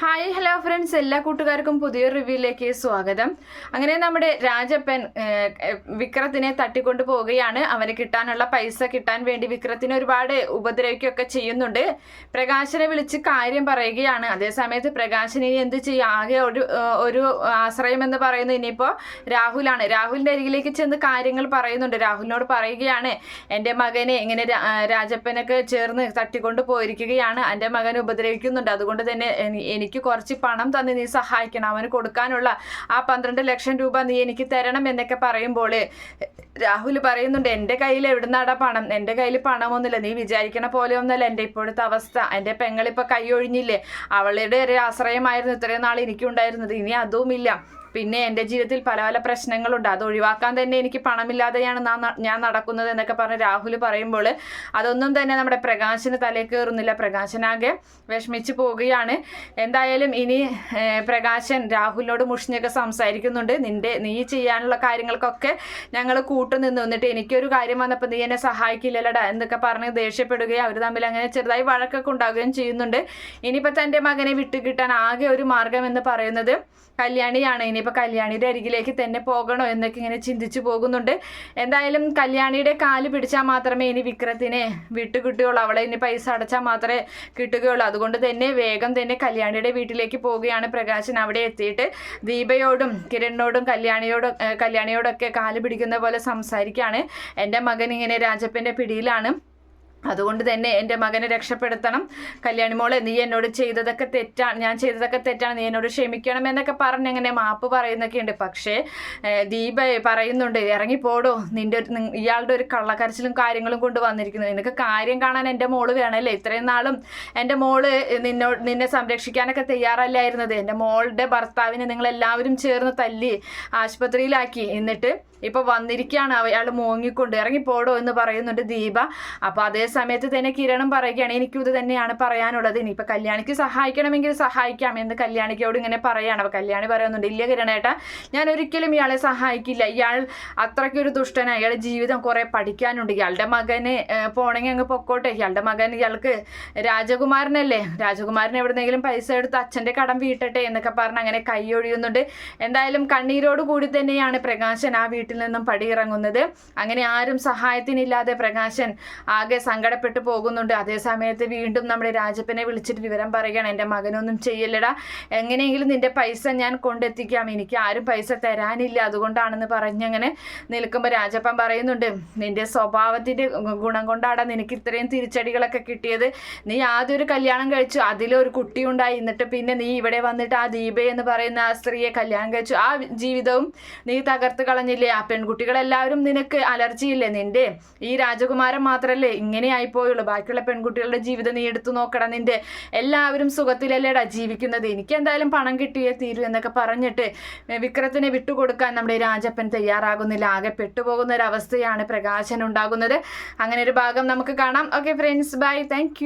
Hi hello friends. എല്ലാ കൂട്ടുകാർക്കും പുതിയൊരു റിവ്യൂയിലേക്ക് സ്വാഗതം. അങ്ങനെ നമ്മുടെ രാജപ്പൻ വിക്രത്തിനെ തട്ടിക്കൊണ്ട് പോവുകയാണ്. അവന് കിട്ടാനുള്ള പൈസ കിട്ടാൻ വേണ്ടി വിക്രത്തിനെ ഒരുപാട് ഉപദ്രവിക്കുകയൊക്കെ ചെയ്യുന്നുണ്ട്. പ്രകാശനെ വിളിച്ച് കാര്യം പറയുകയാണ്. അതേസമയത്ത് പ്രകാശൻ എന്ത് ചെയ്യും? ആകെ ഒരു ഒരു ആശ്രയം എന്ന് പറയുന്നത് ഇനിയിപ്പോൾ രാഹുലാണ്. രാഹുലിന്റെ അരികിലേക്ക് ചെന്ന് കാര്യങ്ങൾ പറയുന്നുണ്ട്. രാഹുലിനോട് പറയുകയാണ് എന്റെ മകനെ ഇങ്ങനെ രാജപ്പനൊക്കെ ചേർന്ന് തട്ടിക്കൊണ്ട് പോയിരിക്കുകയാണ്. എന്റെ മകൻ ഉപദ്രവിക്കുന്നുണ്ട്. അതുകൊണ്ട് തന്നെ എനി- എനിക്ക് കുറച്ച് പണം തന്ന് നീ സഹായിക്കണം. അവന് കൊടുക്കാനുള്ള ആ പന്ത്രണ്ട് ലക്ഷം രൂപ നീ എനിക്ക് തരണം എന്നൊക്കെ പറയുമ്പോൾ രാഹുൽ പറയുന്നുണ്ട് എന്റെ കയ്യിൽ എവിടുന്നാടാ പണം? എന്റെ കയ്യിൽ പണമൊന്നുമില്ല. നീ വിചാരിക്കണ പോലെ ഒന്നുമല്ല. എന്റെ ഇപ്പോഴത്തെ അവസ്ഥ. എന്റെ പെങ്ങളിപ്പോൾ കൈ ഒഴിഞ്ഞില്ലേ? അവളുടെ ഒരു ആശ്രയമായിരുന്നു. ഇത്രയും നാൾ എനിക്കുണ്ടായിരുന്നത്. ഇനി അതുമില്ല. പിന്നെ എന്റെ ജീവിതത്തിൽ പല പല പ്രശ്നങ്ങളുണ്ട്. അത് ഒഴിവാക്കാൻ തന്നെ എനിക്ക് പണമില്ലാതെയാണ് ഞാൻ നടക്കുന്നത് എന്നൊക്കെ പറഞ്ഞ് രാഹുൽ പറയുമ്പോൾ അതൊന്നും തന്നെ നമ്മുടെ പ്രകാശന് തലേ കയറുന്നില്ല. പ്രകാശനാകെ വിഷമിച്ച് പോവുകയാണ്. എന്തായാലും ഇനി പ്രകാശൻ രാഹുലിനോട് മുഷിഞ്ഞൊക്കെ സംസാരിക്കുന്നുണ്ട്. നിന്റെ നീ ചെയ്യാനുള്ള കാര്യങ്ങൾക്കൊക്കെ ഞങ്ങൾ കൂട്ടുനിന്നു. എന്നിട്ട് എനിക്കൊരു കാര്യം വന്നപ്പോൾ നീ എന്നെ സഹായിക്കില്ലല്ലടാ എന്നൊക്കെ പറഞ്ഞ് ദേഷ്യപ്പെടുകയും അവർ തമ്മിൽ അങ്ങനെ ചെറുതായി വഴക്കൊക്കെ ഉണ്ടാവുകയും ചെയ്യുന്നുണ്ട്. ഇനിയിപ്പോൾ തന്റെ മകനെ വിട്ടുകിട്ടാൻ ആകെ ഒരു മാർഗം എന്ന് പറയുന്നത് കല്യാണിയാണ്. ഇനിയിപ്പോൾ കല്യാണിയുടെ അരികിലേക്ക് തന്നെ പോകണോ എന്നൊക്കെ ഇങ്ങനെ ചിന്തിച്ചു പോകുന്നുണ്ട്. എന്തായാലും കല്യാണിയുടെ കാൽ പിടിച്ചാൽ മാത്രമേ ഇനി വിക്രത്തിനെ വിട്ടുകിട്ടുകയുള്ളൂ. അവളെ ഇനി പൈസ അടച്ചാൽ മാത്രമേ കിട്ടുകയുള്ളൂ. അതുകൊണ്ട് തന്നെ വേഗം തന്നെ കല്യാണിയുടെ വീട്ടിലേക്ക് പോവുകയാണ് പ്രകാശൻ അവിടെ എത്തിയിട്ട്. ദീപയോടും കിരണിനോടും കല്യാണിയോടും കല്യാണിയോടൊക്കെ കാൽ പിടിക്കുന്ന പോലെ സംസാരിക്കുകയാണ്. എന്റെ മകൻ ഇങ്ങനെ രാജപ്പന്റെ പിടിയിലാണ്. അതുകൊണ്ട് തന്നെ എന്റെ മകനെ രക്ഷപ്പെടുത്തണം. കല്യാണി മോളെ നീ എന്നോട് ചെയ്തതൊക്കെ തെറ്റാണ് ഞാൻ ചെയ്തതൊക്കെ തെറ്റാണ് നീ എന്നോട് ക്ഷമിക്കണം എന്നൊക്കെ പറഞ്ഞ് അങ്ങനെ മാപ്പ് പറയുന്നൊക്കെ ഉണ്ട്. പക്ഷേ ദീപ പറയുന്നുണ്ട് ഇറങ്ങിപ്പോടോ നിന്റെ ഒരു- ഇയാളുടെ ഒരു കള്ളക്കരച്ചിലും കാര്യങ്ങളും കൊണ്ട് വന്നിരിക്കുന്നത് നിനക്ക് കാര്യം കാണാൻ എന്റെ മോൾ വേണമല്ലേ? ഇത്രയും നാളും എന്റെ മോൾ നിന്നോട് നിന്നെ സംരക്ഷിക്കാനൊക്കെ തയ്യാറല്ലായിരുന്നത്. എന്റെ മോളുടെ ഭർത്താവിനെ നിങ്ങളെല്ലാവരും ചേർന്ന് തല്ലി ആശുപത്രിയിലാക്കി. എന്നിട്ട് ഇപ്പൊ വന്നിരിക്കുകയാണ്. അയാൾ മോങ്ങിക്കൊണ്ട് ഇറങ്ങിപ്പോടോ എന്ന് പറയുന്നുണ്ട് ദീപ. അപ്പൊ അതേ സമയത്ത് തന്നെ കിരണം പറയുകയാണ് എനിക്കും ഇത് തന്നെയാണ് പറയാനുള്ളത്. ഇനിയിപ്പൊ കല്യാണിക്ക് സഹായിക്കണമെങ്കിൽ സഹായിക്കാം എന്ന് കല്യാണിക്കോട് ഇങ്ങനെ പറയാണ്. അപ്പൊ കല്യാണി പറയുന്നുണ്ട് ഇല്ല കിരണേട്ടാ ഞാൻ ഒരിക്കലും ഇയാളെ സഹായിക്കില്ല. ഇയാൾ അത്രയ്ക്കൊരു ദുഷ്ടനാണ് ഇയാളുടെ ജീവിതം കുറെ പഠിക്കാനുണ്ട്. ഇയാളുടെ മകന് പോണെങ്കിൽ അങ്ങ് പൊക്കോട്ടെ. ഇയാളുടെ മകൻ ഇയാൾക്ക് രാജകുമാരനല്ലേ? രാജകുമാരൻ എവിടുന്നെങ്കിലും പൈസ എടുത്ത് അച്ഛന്റെ കടം വീട്ടട്ടെ എന്നൊക്കെ പറഞ്ഞ് അങ്ങനെ കൈ ഒഴിയുന്നുണ്ട് എന്തായാലും കണ്ണീരോട് കൂടി തന്നെയാണ് പ്രകാശൻ ആ വീട്ടിൽ നിന്നും പടിയിറങ്ങുന്നത്. അങ്ങനെ ആരും സഹായത്തിനില്ലാതെ പ്രകാശൻ ആകെ സങ്കടപ്പെട്ടു പോകുന്നുണ്ട്. അതേ സമയത്ത് വീണ്ടും നമ്മുടെ രാജപ്പനെ വിളിച്ചിട്ട് വിവരം പറയുകയാണ്. എന്റെ മകനൊന്നും ചെയ്യല്ലടാ. എങ്ങനെയെങ്കിലും നിന്റെ പൈസ ഞാൻ കൊണ്ടെത്തിക്കാം. എനിക്ക് ആരും പൈസ തരാനില്ല. അതുകൊണ്ടാണെന്ന് പറഞ്ഞങ്ങനെ നിൽക്കുമ്പോൾ രാജപ്പൻ പറയുന്നുണ്ട് നിന്റെ സ്വഭാവത്തിന്റെ ഗുണം കൊണ്ടാടാ നിനക്ക് ഇത്രയും തിരിച്ചടികളൊക്കെ കിട്ടിയത്. നീ ആദ്യം ഒരു കല്യാണം കഴിച്ചു. അതിലൊരു കുട്ടി ഉണ്ടായി. എന്നിട്ട് പിന്നെ നീ ഇവിടെ വന്നിട്ട് ആ ദീപ എന്ന് പറയുന്ന ആ സ്ത്രീയെ കല്യാണം കഴിച്ചു. ആ ജീവിതവും നീ തകർത്ത് കളഞ്ഞില്ലേ? പെൺകുട്ടികളെല്ലാവരും നിനക്ക് അലർജിയില്ലേ? നിന്റെ ഈ രാജകുമാരൻ മാത്രല്ലേ ഇങ്ങനെ ആയിപ്പോയുള്ളൂ ബാക്കിയുള്ള പെൺകുട്ടികളുടെ ജീവിതം നീ എടുത്തു നോക്കണം നിന്റെ. എല്ലാവരും സുഖത്തിലല്ലേടാ ജീവിക്കുന്നത്? എനിക്ക് എന്തായാലും പണം കിട്ടിയേ തീരൂ എന്നൊക്കെ പറഞ്ഞിട്ട് വിക്രത്തിനെ വിട്ടുകൊടുക്കാൻ നമ്മുടെ രാജപ്പൻ തയ്യാറാകുന്നില്ല. ആകെ പെട്ടുപോകുന്ന ഒരു അവസ്ഥയാണ് പ്രകാശൻ ഉണ്ടാകുന്നത് അങ്ങനെ ഒരു ഭാഗം നമുക്ക് കാണാം. Okay friends bye thank